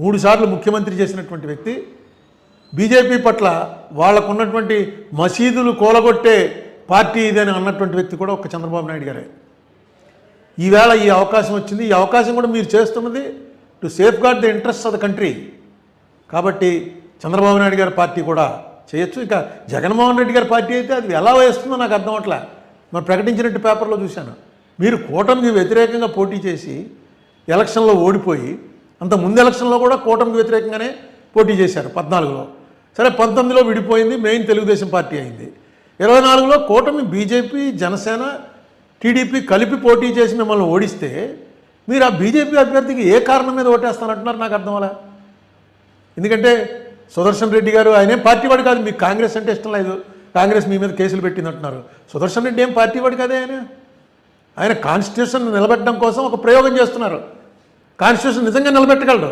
మూడు సార్లు ముఖ్యమంత్రి చేసినటువంటి వ్యక్తి బీజేపీ పట్ల వాళ్ళకున్నటువంటి మసీదులు కూలగొట్టే పార్టీ ఇదని అన్నటువంటి వ్యక్తి కూడా ఒక చంద్రబాబు నాయుడు గారే. ఈవేళ ఈ అవకాశం వచ్చింది. ఈ అవకాశం కూడా మీరు చేస్తున్నది to safeguard the interest of the country కాబట్టి చంద్రబాబు నాయుడు గారి పార్టీ కూడా చేయొచ్చు. ఇంకా జగన్మోహన్ రెడ్డి గారి పార్టీ అయితే అది ఎలా వేస్తుందో నాకు అర్థం అవట్లే. మరి ప్రకటించినట్టు పేపర్లో చూశాను. మీరు కూటమికి వ్యతిరేకంగా పోటీ చేసి ఎలక్షన్లో ఓడిపోయి అంత ముందు ఎలక్షన్లో కూడా కూటమికి వ్యతిరేకంగానే పోటీ చేశారు పద్నాలుగులో. సరే పంతొమ్మిదిలో విడిపోయింది మెయిన్ తెలుగుదేశం పార్టీ అయింది. ఇరవై నాలుగులో కూటమి బీజేపీ జనసేన టీడీపీ కలిపి పోటీ చేసి మిమ్మల్ని ఓడిస్తే మీరు ఆ బీజేపీ అభ్యర్థికి ఏ కారణం మీద ఓటేస్తానంటున్నారు నాకు అర్థం అలా ఎందుకంటే సుదర్శన్ రెడ్డి గారు ఆయనే పార్టీ వాడు కాదు మీకు కాంగ్రెస్ అంటే ఇష్టం లేదు. కాంగ్రెస్ మీ మీద కేసులు పెట్టిందంటున్నారు. సుదర్శన్ రెడ్డి ఏం పార్టీ వాడు కాదే ఆయన? ఆయన కాన్స్టిట్యూషన్ నిలబెట్టడం కోసం ఒక ప్రయోగం చేస్తున్నారు. కాన్స్టిట్యూషన్ నిజంగా నిలబెట్టగలడు.